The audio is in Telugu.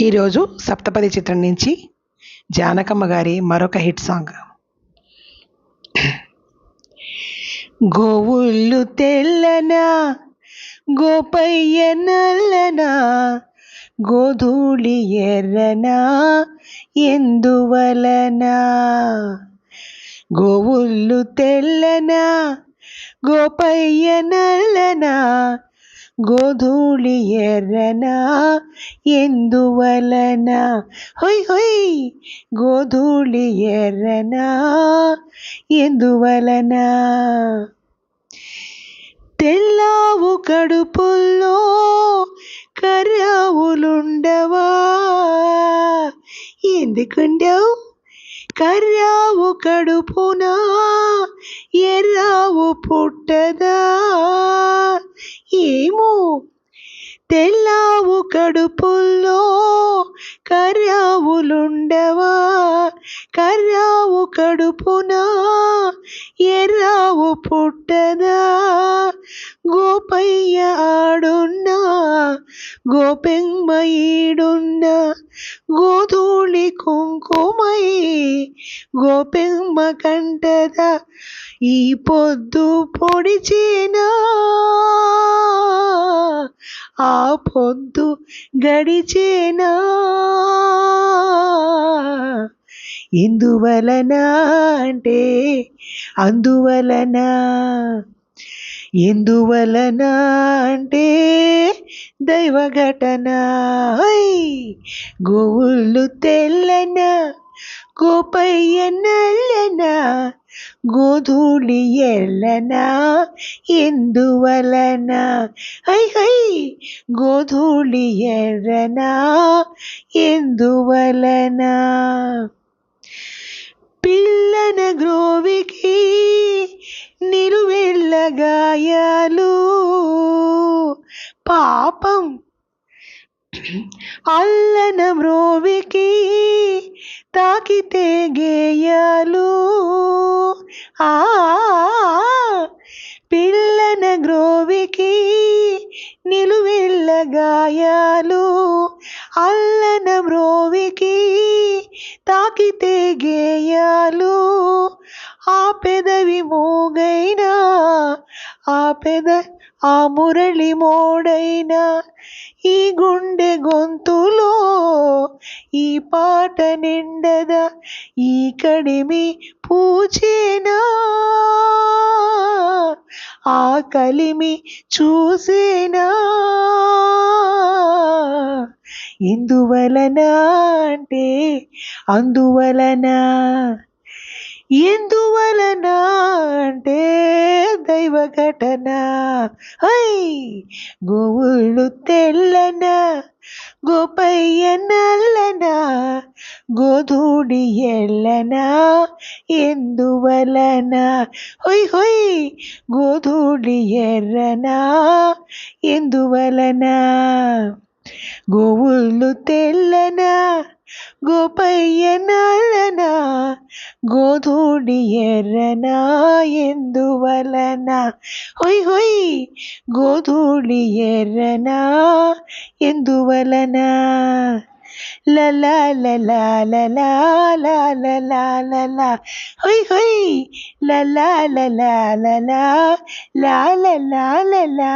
ఈరోజు సప్తపది చిత్రం నుంచి జానకమ్మ గారి మరొక హిట్ సాంగ్. గోవుళ్ళు తెల్లనా గోపయ్య నల్లనా గోధూళి ఎర్రనా ఎందువలనా గోవుళ్ళు తెల్లనా గోపయ్య నల్లనా గోధూళి ఎర్రనా? ఎందువలన హొయ్ హొయ్! గోధూళి ఎర్రనా? ఎందువలన తెల్లావు కడుపుల్లో కర్రావులుండవా? ఎందుకుండవు? కర్రావు కడుపునా? ఎర్రావు పుట్టదా? ఏమో? తెల్లావు కడుపుల్లో కర్రావులుండవా? కర్రావు కడుపున? ఎర్రావు పుట్టదా? గోపయ్య ఆడున్నా? గోపెంగ గోధూళి కుంకుమై గోపెంబ కంటదా? ఈ పొద్దు పొడిచేనా? ఆ పొద్దు గడిచేనా? ఎందువలన అంటే అందువలన? ఎందువలన అంటే దైవ ఘటన గోవుళ్ళు తెల్లన గోపయ్య నల్లన గోధూళి ఎల్లన ఎందువలన? హై హై గోధూళి ఎర్రన ఎందువలన? పిల్లన గ్రోవికి నిలువెళ్ళ గాయాలు పాపం అల్లన మ్రోవికి తాకితే గేయాలు ఆ పిల్లన గ్రోవికి నిలువెళ్ళ గాయాలు. అల్లన మ్రోవికి తాకితే గేయాలు ఆ పెదవి మూగైనా ఆ పెద ఆ మురళి మోడైన ఈ గుండె గొంతులో ఈ పాట నిండద ఈ కడిమి పూచేనా? ఆ కలిమి చూసేనా? ఎందువలన అంటే అందువలన ఎందువలన అంటే దైవ ఘటన హై! గోవుళ్ళు తెల్లన గోపయ్య నల్లన గోధూడి ఎల్లన ఎందువలన? హొయ్ హొయ్ గోధూడి ఎర్రన ఎందువలన? గోవుళ్ళు తెల్లన గోపయ్య నల్లన గోధూడి ఎర్రన ఎందువలన హొయ్ హొయ్ గోధూడి ఎర్రన ఎందువలన లలా లలా లలా లలా లలా హొయ్ హొయ్ లలా లలా లలా లా లలా లలా